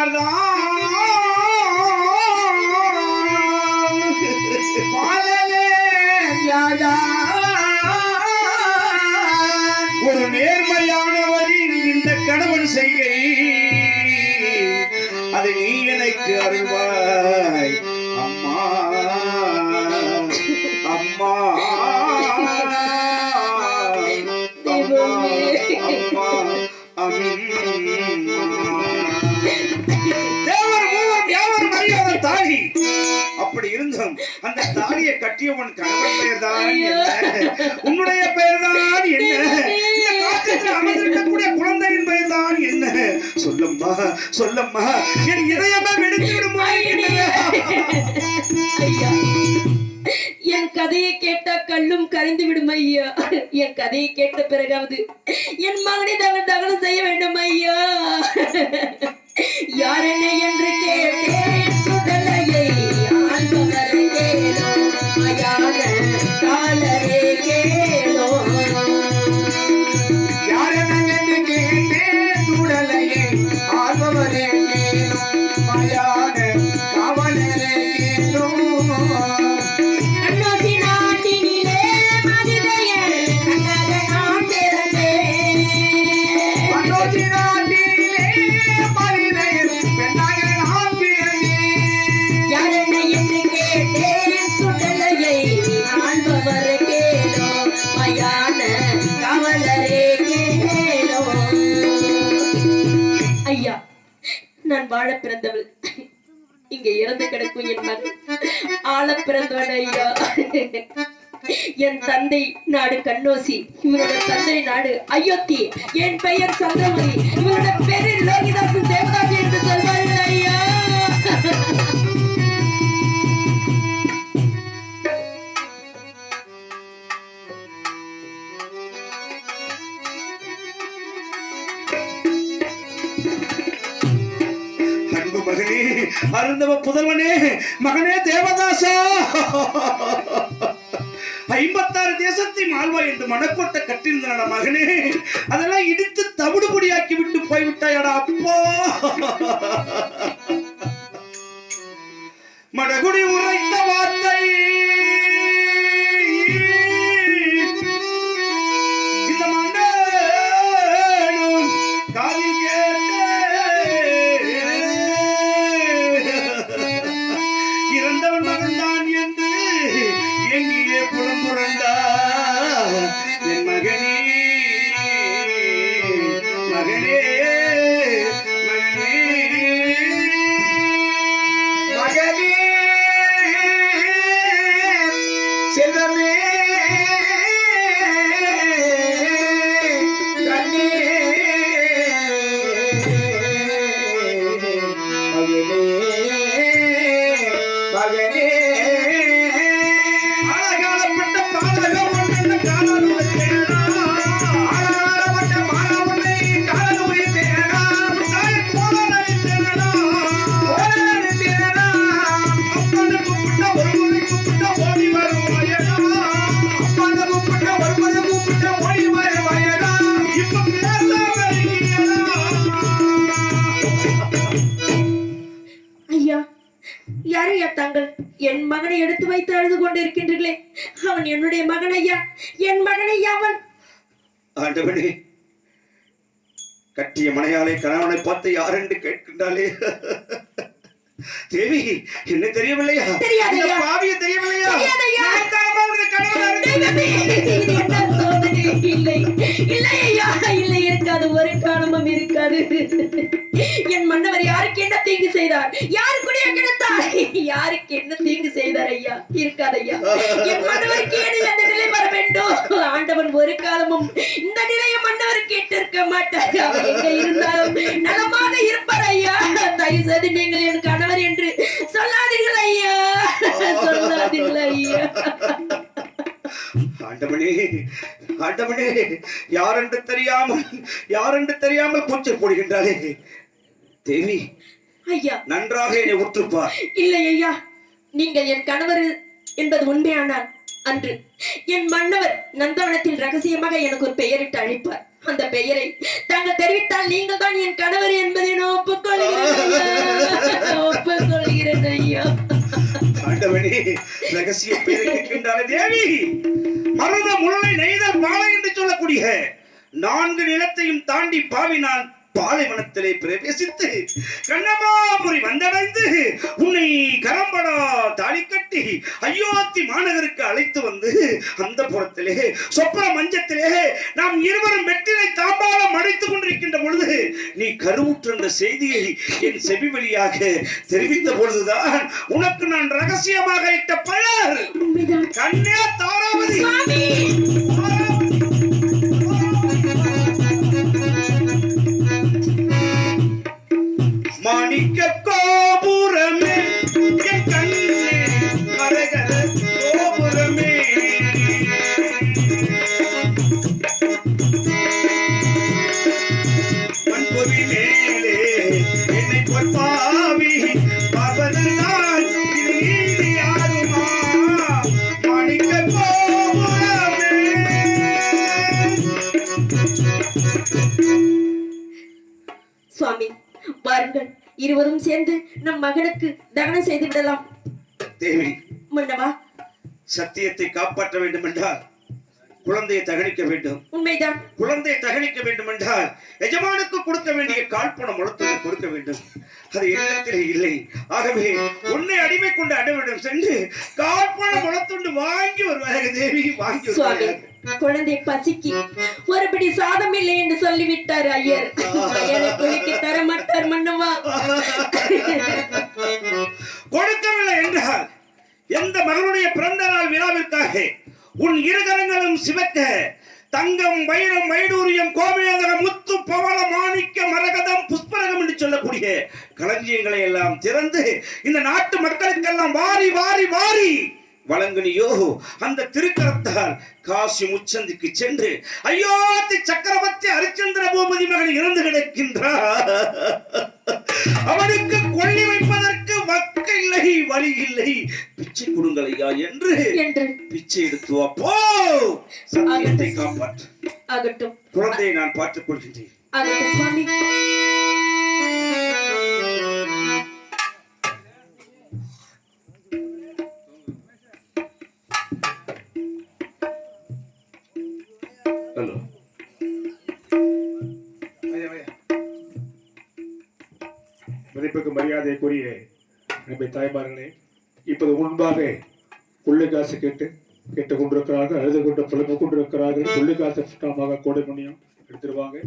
யார்தான் பாலலே யாதா ஒரு நேர்மையானவரின் இந்த கணவன் செய்கை அதை நீ எனக்கு அறிவாய் அம்மா அம்மா தெய்வமே. அம்மா, அம்மா. அந்த தாலியை கட்டியவன் கணவன் பெயர்தான் என்ன? உன்னுடைய பெயர்தான் என்ன? இந்த காட்டில் அமர்ந்திருக்கக்கூடிய குழந்தையின் பெயர்தான் என்ன? சொல்லம்மா சொல்லம்மா. என் இதயமே வெடித்து விடுமா? என் கதையை கேட்டா கல்லும் கரைந்து விடும் ஐயா. என் கதையை கேட்ட பிறகாவது என் மகனை தகன தகனம் செய்ய வேண்டும் ஐயா. யார் என்ன என்று வாழ பிறந்தவள். இங்க இறந்து கிடக்கும் என் மகன். ஆள பிறந்தவன் ஐயா. என் தந்தை நாடு கண்ணோசி. இவரோட தந்தை நாடு அயோத்தி. என் பெயர் சந்திரமதி இவரோட பேரு லோகிதாசன் தேவ தேவ புதல்வனே மகனே தேவதாசா. ஐம்பத்தாறு தேசத்தை மால்வா என்று மனக்கோட்டை கட்டியிருந்தன மகனே? அதெல்லாம் இடித்து தவிடுபடியாக்கி விட்டு போய்விட்டாயடா அப்பா. மடகுடி உரை என் மகனை எடுத்து வைத்து அழுது கொண்டிருக்கின்றீர்களே. அவன் என்னுடைய மகன் ஐயா என் மகன் ஐயா அவன் ஆண்டவனே கட்டிய மனையாளை கணவனை பார்த்து யார் என்று கேட்கின்றாளே. தேவி என்ன தெரியவில்லையா? தெரியாதையா. பாவிய தெரியவில்லையா? கணவன்? இல்லை இல்லை ஐயா. இருக்காது ஒரு காலமும் இருக்காது. என் மன்னவர் யாருக்கு என்ன தீங்கு செய்தார்? யாருக்குடைய கிடத்தார் யாருக்கு என்ன தீங்கு செய்தார் ஐயா? இருக்காது ஐயா. என் மன்னவருக்கு ஏன் அந்த நிலை வர வேண்டும்? ஆண்டவன் ஒரு காலமும் இந்த நிலையை மன்னவர் கேட்டிருக்க மாட்டார். அவர் எங்க இருந்தாலும் நலமாக இருப்பார் ஐயா. தயவு செய்து நீங்கள் என் கணவர் என்று ஆண்டவனே ஆண்டவனே யாரென்று தெரியாமல் யாரென்று தெரியாமல் கூச்சல் போடுகின்றாரே? தேவி ஐயா. நன்றாக என்னை உற்றுப்பார் இல்லை ஐயா நீங்கள் என் கணவர் என்பது உண்மையானால் அன்று என் மன்னவர் நந்தவனத்தில் ரகசியமாக எனக்கு ஒரு பெயரிட்டு அழைப்பார். அந்த பெயரை தாங்கள் தெரிவித்தால் நீங்கள் தான் என் கணவர் என்பதை நான் ஒப்புக்கொள்கிறேன் ஒப்புக்கொள்கிறேன் ஐயா. ஆண்டவனே ரகசிய பெயரை கேட்கின்றான தேவி. மருத முல்லை நெய்தல் பாலை என்று சொல்லக்கூடிய நான்கு நிலத்தையும் தாண்டி பாவினான் பாலைவனத்திலே பிரவேசித்து கண்ணமாபுரி வந்தடைந்து உன்னை கரம்படா தாலி கட்டி அயோத்தி மாநகருக்கு அழைத்து வந்து அந்த புறத்திலே சொப்பன மஞ்சத்திலே நாம் இருவரும் வெற்றிலை தாம்பாலம் அடித்துக் கொண்டிருக்கின்ற பொழுது நீ கருவுற்ற என்ற செய்தியை என் செவி வழியாக தெரிவித்த பொழுதுதான் உனக்கு நான் ரகசியமாக இட்ட உண்மைதான். கண்ணே தாராவதி. சுவாமி பாருங்கள் இருவரும் சேர்ந்து நம் மகனுக்கு தகனம் செய்து விடலாம் தேவி மன்னவா? சத்தியத்தை காப்பாற்ற வேண்டும் என்றால் குழந்தையை தகனிக்க வேண்டும். உண்மைதான். குழந்தை தகனிக்க வேண்டும் என்றால் எஜமானுக்கு கொடுக்க வேண்டிய காழ்ப்பணம் முழுத்ததை கொடுக்க வேண்டும். அது இல்லத்திலே இல்லை. ஆகவே உன்னை அடிமை கொண்டு அடைவிடம் சென்று காழ்ப்பணம் முளத்துண்டு வாங்கி வருவார்கள் தேவி வாங்கி வருவார்கள் குழந்தை பசிக்கு. ஒருபடி சாதம் இல்லை என்று சொல்லிவிட்டார் ஐயர். ஐயரை குளிக்க தர மாட்டார் மன்னவா கொடுக்கவில்லை என்றால் எந்த மகனுடைய பிறந்த நாள் விழாவிற்காக உன் இருகரங்களும் சிவக்க தங்கம் வைரம் வைடூரியம் கோமேதகம் முத்து பவள மாணிக்க மரகதம் புஷ்பரகம் என்று சொல்லக்கூடிய களஞ்சியங்களை எல்லாம் திறந்து இந்த நாட்டு மக்களுக்கெல்லாம் வாரி வாரி வாரி வழங்குனியோ அந்த திருக்கரத்தால் காசி முச்சந்திக்கு சென்று அயோத்தி சக்கரவர்த்தி ஹரிச்சந்திர பூபதி மகன் இறந்து கிடக்கின்றார். அவனுக்கு கொள்ளி வைப்பதற்கு வக்க இல்லை வழி இல்லை. பிச்சை கொடுங்கள் ஐயா என்று பிச்சை எடுத்து வா. போ. சத்தியத்தை காப்பாற்று. குழந்தையை நான் பார்த்துக் கொள்கின்றேன். மதிப்புக்கு கூறிய அன்பை தாய்மார்களே இப்போது முன்பாக கொள்ளை காசு கேட்டு கேட்டுக் கொண்டிருக்கிறார்கள் அழுது கொண்டு புலம்பு கொண்டிருக்கிறார்கள் கொள்ளை காசு சுத்தமாக கோடை முடியும் எடுத்துருவாங்க.